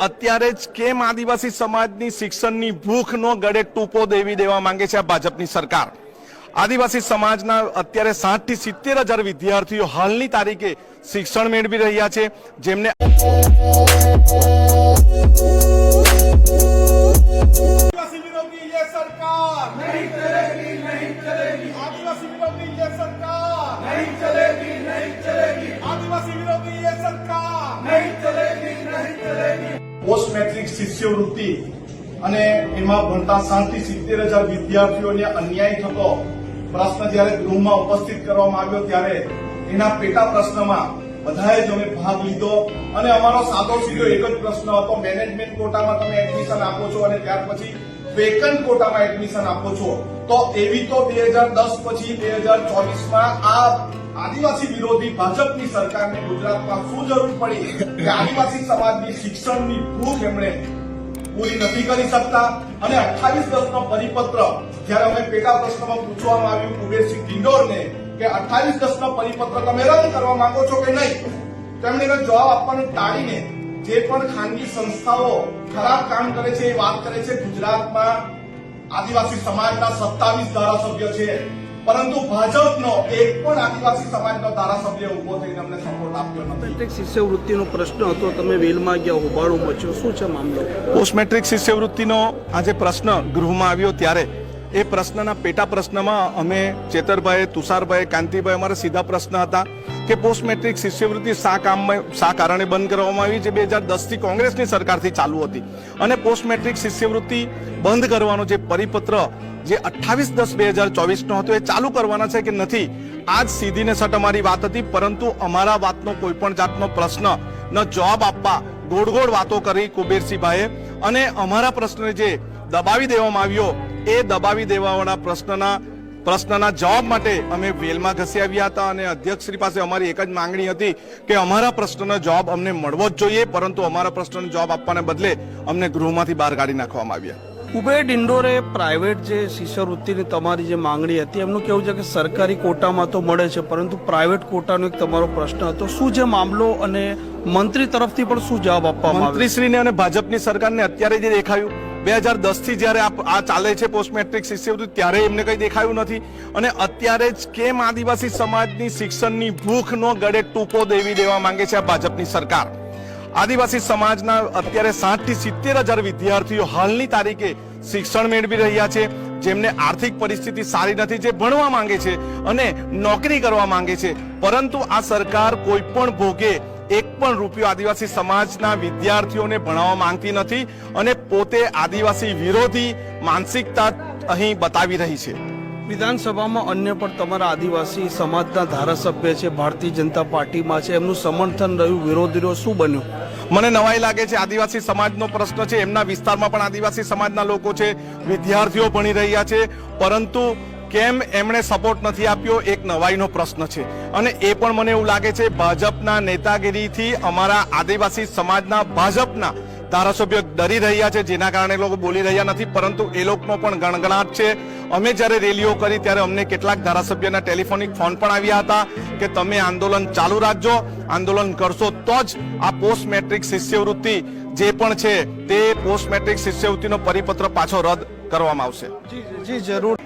અત્યારે જ કેમ આદિવાસી સમાજની શિક્ષણની ભૂખનો ગળે ટૂંપો દેવી દેવા માંગે છે આ ભાજપની સરકાર? આદિવાસી સમાજના અત્યારે સાઠથી સિત્તેર હજાર વિદ્યાર્થીઓ હાલની તારીખે શિક્ષણ મેળવી રહ્યા છે જેમને સરકાર. નહીં ચલેગી નહીં ચલેગી. આદિવાસી વિરોધી સરકાર. નહીં ચલે પોસ્ટ મેટ્રિક શિષ્યવૃત્તિ અને એમાં ભણતા સાઠથી સિત્તેર હજાર વિદ્યાર્થીઓને અન્યાય થતો પ્રશ્ન જ્યારે ગૃહમાં ઉપસ્થિત કરવામાં આવ્યો ત્યારે એના પેટા પ્રશ્નમાં બધાએ જ અમે ભાગ લીધો અને અમારો સાદો સીધો એક જ પ્રશ્ન હતો મેનેજમેન્ટ કોટામાં તમે એડમિશન આપો છો. અને ત્યાર પછી વેકન્ટ કોટામાં એડમિશન આપો છો. તો એવી તો બે હજાર દસ પછી બે હજાર ચોવીસમાં આ આદિવાસી વિરોધી ભાજપની સરકારને ગુજરાતમાં શું જરૂર પડી? કે આદિવાસી સમાજની શિક્ષણની ભૂખ એમણે પૂરી નથી કરી શકતા. અને અઠ્ઠાવીસ દસ નો પરિપત્ર, જ્યારે અમે પેટા પ્રશ્નમાં પૂછવામાં આવ્યું કુબેરસિંહ ડિંડોરને કે અઠ્ઠાવીસ દસ નો પરિપત્ર તમે રદ કરવા માંગો છો કે નહીં? તેમણે જવાબ આપવાનું ટાળીને જે પણ ખાનગી સંસ્થાઓ ખરાબ કામ કરે છે એ વાત કરે છે ગુજરાતમાં આદિવાસી સમાજના સત્તાવીસ ધારાસભ્ય છે. પરંતુ ભાજપનો એક પણ આદિવાસી સમાજનો ધારાસભ્ય ઊભો થઈને અમને સપોર્ટ આપ્યો નથી. શિષ્યવૃત્તિનો પ્રશ્ન હતો તમે વેલમાં ગયા હોબાળો મચ્યો શું છે મામલો? પોસ્ટ મેટ્રિક શિષ્યવૃત્તિનો આજે પ્રશ્ન ગૃહમાં આવ્યો ત્યારે એ પ્રશ્નના પેટા પ્રશ્નમાં અમે ચેતરભાઈ, તુષારભાઈ, કાંતિભાઈ અમારા સીધા પ્રશ્ન હતા કે પોસ્ટ મેટ્રિક શિષ્યવૃત્તિ શા કામમાં, શા કારણે બંધ કરવામાં આવી જે બે હજાર દસથી કોંગ્રેસની સરકારથી ચાલુ હતી. અને પોસ્ટ મેટ્રિક શિષ્યવૃત્તિ બંધ કરવાનો જે પરિપત્ર જે અઠ્ઠાવીસ દસ બે હજાર ચોવીસનો હતો, એ ચાલુ કરવાના છે કે નથી? આજ સીધી ને સટ અમારી વાત હતી, પરંતુ અમારા વાતનો કોઈ પણ જાતનો પ્રશ્ન ન જવાબ આપવા ગોળ ગોળ વાતો કરી કુબેરસિંહભાઈએ. અને અમારા પ્રશ્નને જે દબાવી દેવામાં આવ્યો એ દબાવી દેવાવાળા પ્રશ્નના પ્રશ્નના જવાબ માટે અમે વેલમાં ઘસી આવ્યા હતા અને અધ્યક્ષશ્રી પાસે અમારી એક જ માંગણી હતી કે અમારા પ્રશ્નનો જવાબ અમને મળવો જ જોઈએ પરંતુ અમારા પ્રશ્નનો જવાબ આપવાને બદલે અમને ગૃહમાંથી બહાર કાઢી નાખવામાં આવ્યા. કુબેર ડિંડોરે પ્રાઇવેટ જે શિષ્યવૃત્તિની તમારી જે માંગણી હતી એમનું કેવું છે કે સરકારી કોટામાં તો મળે છે પરંતુ પ્રાઇવેટ કોટાનો એક તમારો પ્રશ્ન હતો. શું છે મામલો અને મંત્રી તરફથી પણ શું જવાબ આપવામાં મંત્રીશ્રીને અને ભાજપની સરકારને અત્યારે જે દેખાયું બે હજાર દસથી જયારે આ ચાલે છે પોસ્ટ મેટ્રિક શિષ્યવૃત્તિ ત્યારે એમને કઈ દેખાયું નથી. અને અત્યારે જ કેમ આદિવાસી સમાજની શિક્ષણની ભૂખનો ગળે ટૂંકો દેવી દેવા માંગે છે આ ભાજપની સરકાર? આદિવાસી સમાજના અત્યારે સાઠથી સિત્તેર હજાર વિદ્યાર્થીઓ હાલની તારીખે શિક્ષણ મેળવી રહ્યા છે, જેમને આર્થિક પરિસ્થિતિ સારી નથી, જે ભણવા માંગે છે અને નોકરી કરવા માંગે છે. પરંતુ આ સરકાર કોઈ પણ ભોગે એક પણ રૂપિયો આદિવાસી સમાજના વિદ્યાર્થીઓને ભણાવવા માંગતી નથી અને પોતે આદિવાસી વિરોધી માનસિકતા અહીં બતાવી રહી છે. વિધાનસભામાં અન્ય પણ તમારા આદિવાસી સમાજના ધારાસભ્ય છે ભારતીય જનતા પાર્ટીમાં છે એમનું સમર્થન રહ્યું વિરોધીઓ શું બન્યું? મને નવાઈ લાગે છે આદિવાસી સમાજનો પ્રશ્ન છે એમના વિસ્તારમાં પણ આદિવાસી સમાજના લોકો છે વિદ્યાર્થીઓ ભણી રહ્યા છે પરંતુ કેમ એમણે સપોર્ટ નથી આપ્યો, એક નવાઈનો પ્રશ્ન છે. અને એ પણ મને એવું લાગે છે, ભાજપના નેતાગીરીથી અમારા આદિવાસી સમાજના ભાજપના ધારાસભ્યો ડરી રહ્યા છે, જેના કારણે લોકો બોલી રહ્યા નથી, પરંતુ એ લોકોનો પણ ગણગણાટ છે. અમે જ્યારે રેલીઓ કરી, ત્યારે અમને કેટલાક ધારાસભ્યના ટેલિફોનિક ફોન પણ આવ્યા હતા કે તમે આંદોલન ચાલુ રાખજો, આંદોલન કરશો તો જ આ પોસ્ટ મેટ્રિક શિષ્યવૃત્તિ જે પણ છે, તે પોસ્ટ મેટ્રિક શિષ્યવૃત્તિનો પરિપત્ર પાછો રદ કરવામાં આવશે. જી, જરૂર.